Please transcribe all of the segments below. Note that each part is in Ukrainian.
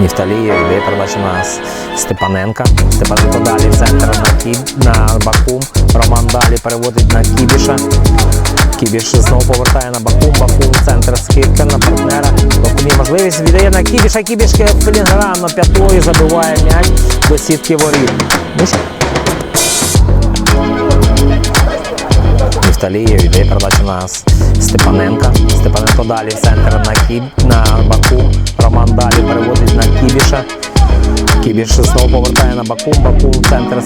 Нефталієв, йде передача на Степаненка. Степаненко далі центр на, Кіб, на Бакум. Роман далі переводить на Кібіша. Кібіш знову повертає на Бакум. Бакум центр скидка на партнера. Бакумі можливість віддає на Кібіша. Кібіш філінгранно п'ятою забиває м'яч до сітки воріт. Що? Нефталієв, йде передача на С- Степаненка. Степаненко далі центр на Кіб, на Баку. Роман далі переводить на Кібіша. Кібіш знову повертає на Баку. Баку центр.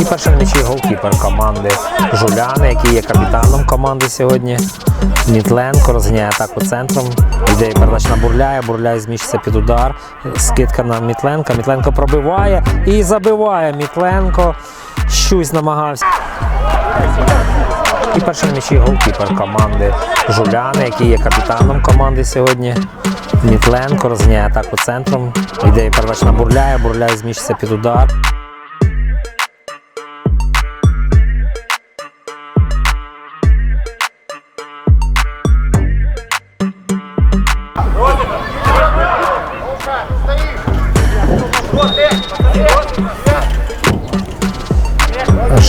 І перший м'ячі голкіпер команди Жуляни, який є капітаном команди сьогодні. Мітленко розганяє атаку центром. Йде передача на Бурляя. Бурляй зміщиться під удар. Скидка на Мітленка. Мітленко пробиває і забиває Мітленко. Щось намагався. І перший м'ячі голкіпер команди Жуляни, який є капітаном команди сьогодні. Мітленко розганяє атаку центром. Йде передача на Бурляя. Бурляй зміщиться під удар.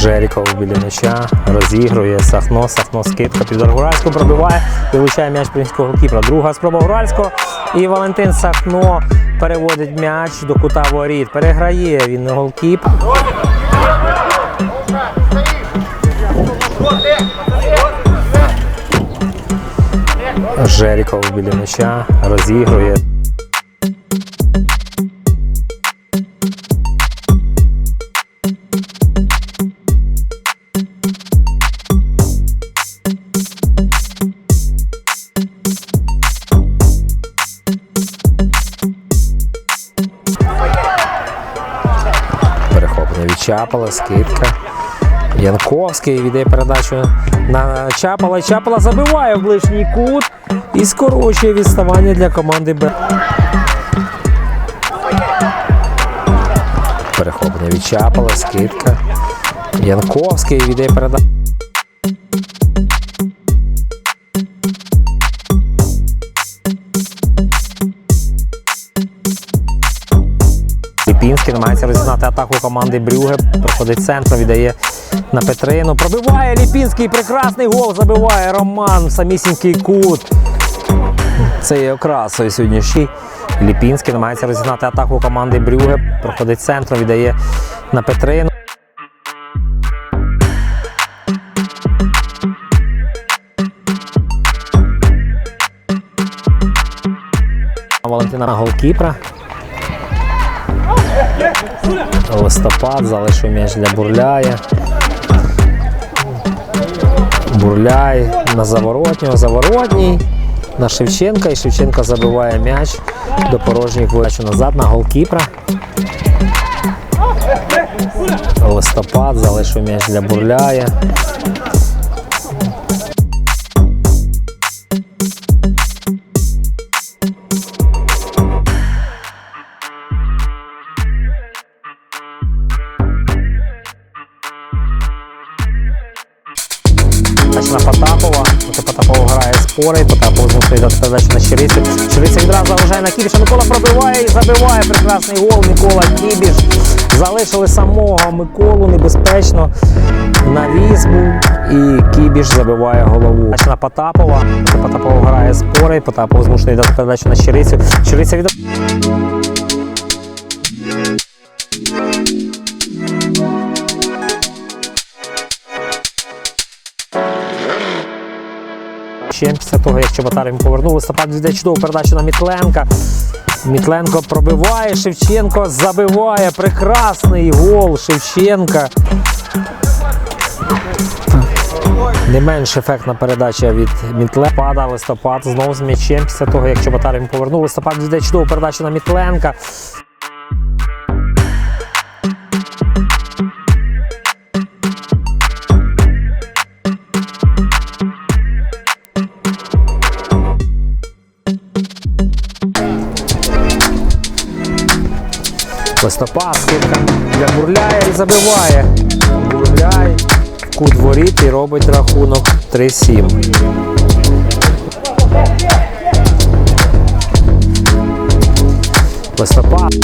Жеріков біля м'яча розігрує Сахно, Сахно скидка під удар пробиває і влучає м'яч Принського кіпра. Друга спроба Гуральського. І Валентин Сахно переводить м'яч до кута воріт. Переграє він голкіп. Жеріков біля м'яча розігрує. Чапала, скидка. Янковський віддає передачу на Чапала. Чапала забиває в ближній кут і скорочує відставання для команди Б. Перехоплення від Чапала, скидка. Янковський віддає передачу. Ліпінський намагається розігнати атаку команди Брюге. Проходить центром, віддає на Петрину. Пробиває Ліпінський. Прекрасний гол забиває Роман самісінький кут. Це є окрасою сьогоднішній. Ліпінський намагається розігнати атаку команди Брюге. Проходить центром, віддає на Петрину. Валентина голкіпра. Листопад залишив м'яч для бурляя. Бурляй на заворотнього, заворотній. На Шевченка і Шевченка забиває м'яч до порожніх вирачу назад на голкіпра. Листопад залишив м'яч для бурляя. Передача на Потапова. Поки Потапов грає спори. Потапов дати передачу на Щирицю. Щириця відразу заважає на Кібіша. Микола пробиває і забиває прекрасний гол. Микола Кібіш. Залишили самого Миколу небезпечно. Навіс був. І Кібіш забиває голову. На Потапова. Поки Потапов грає спори. Потапов змушений дати передачу на Щирицю. Щириця від... м'ячем після того, як Чоботар йому повернув. Листопад йде чудову передачу на Мітленка. Мітленко пробиває, Шевченко забиває. Прекрасний гол Шевченка. Не менш ефектна передача від Мітле. Пада листопад знову з м'ячем після того, як Чоботар йому повернув. Листопад йде чудову передачу на Мітленка. Листопад, скидка для бурляя і забиває. Бурляй ку кут воріт робить рахунок 3-7. Листопад.